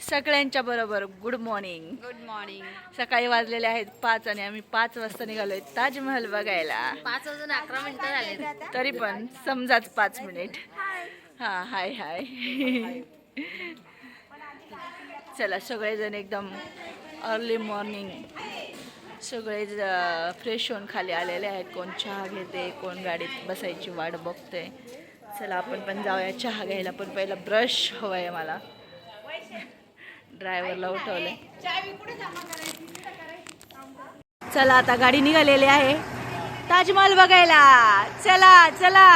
सगळ्यांच्या बरोबर good morning good morning सकाळी वाजलेले आहेत पाच आणि आम्ही पाच वाजता निघालोय ताजमहल बघायला. पाच वाजून अकरा मिनिटं झाले तरी पण समजाच पाच मिनिट. हा हाय हाय. चला सगळेजण एकदम अर्ली मॉर्निंग सगळे फ्रेश होऊन खाली आलेले आहेत. कोण चहा घेते कोण गाडीत बसायची वाट बघते. चला आपण पण जाऊया चहा घ्यायला. पण पहिला ब्रश हवाय मला. ड्रायव्हरला उठवलंय. चला आता गाडी निघालेली आहे. ताजमहल बघायला. चला चला.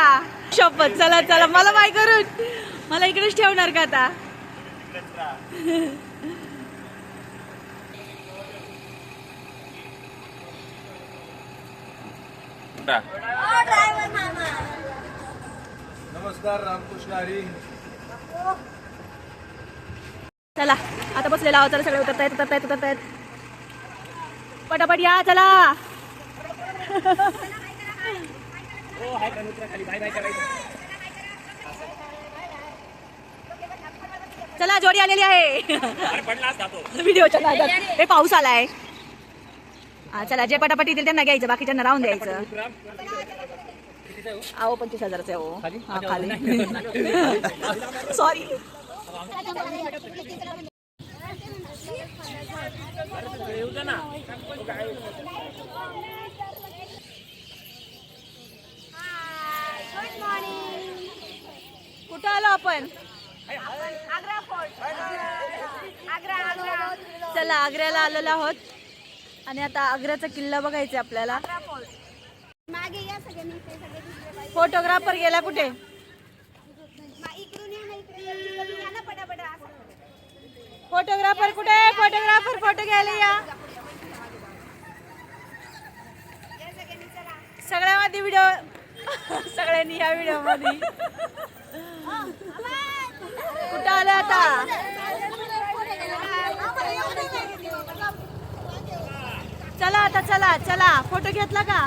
शपथ चला चला. मला माय करून. मला इकडेच ठेवणार का आता? नमस्कार रामकृष्ण हरी. चला आता बसलेला आहोत. चला सगळे उतरतायत उतरतायत उतरतायत. पटापट या चला. चला जोडी आलेली आहे. व्हिडिओच्या नादात. हे पाऊस आलाय. चला जे पटापट येतील त्यांना घ्यायचं बाकीच्यांना राहून द्यायचं. अहो पंचवीस हजाराचं आहे हो. हा खाली. सॉरी कुठं आलो आपण? चला आग्र्याला आलेलो आहोत. आणि आता आग्र्याचा किल्ला बघायचा आपल्याला. फोटोग्राफर गेला कुठे मा- इकडून या ना इकडे या. तुम्ही या ना पटापट असं. फोटोग्राफर कुठे? फोटोग्राफर फोटो घ्यायला या सगळ्यामध्ये व्हिडिओ सगळ्यांनी या व्हिडिओमध्ये कुठं आलं आता? चला आता चला चला. फोटो घेतला का?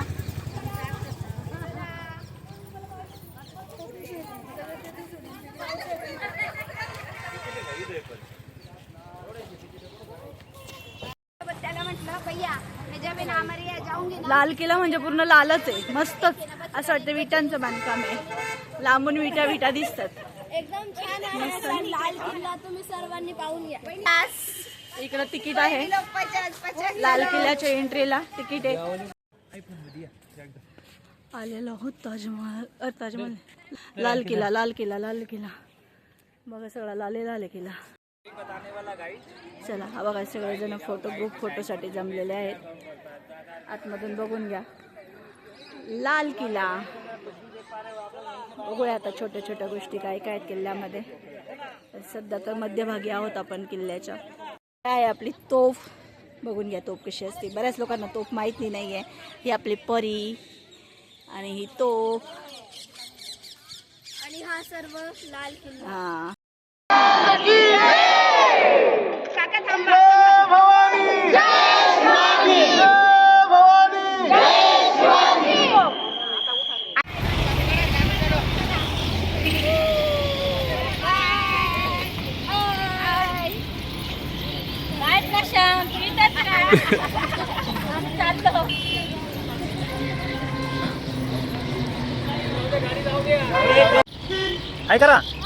लाल किल्ला म्हणजे पूर्ण लालच आहे. मस्तच. असं वाटतं विटांचं बांधकाम आहे. लांबून विटा विटा दिसतात. एकदम छान आहे. लाल किल्ला तुम्ही सर्वांनी पाहून इकडं तिकीट आहे. लाल किल्ल्याच्या एंट्रीला तिकीट आहे. आलेलो आहोत ताजमहल. ताजमहल. लाल किल्ला लाल किल्ला लाल किल्ला. बघा सगळा लाले लाल किल्ला. चला हा बघा सगळेजण फोटो ग्रुप फोटोसाठी जमलेले आहेत. आतमधून बघून घ्या. लाल किल्ला. बघूया आता छोट्या छोट्या गोष्टी काय काय किल्ल्यामध्ये. सध्या तर मध्यभागी आहोत आपण किल्ल्याच्या. काय आहे आपली तोफ? बघून घ्या तोफ कशी असते. बऱ्याच लोकांना तोफ माहिती नाही आहे ही आपली परी आणि ही तोफ. आणि हा सर्व लाल किल्ला. हा. ऐका ना.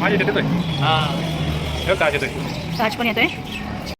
माझ्या येतोय हा ताज येतोय ताज पण येतोय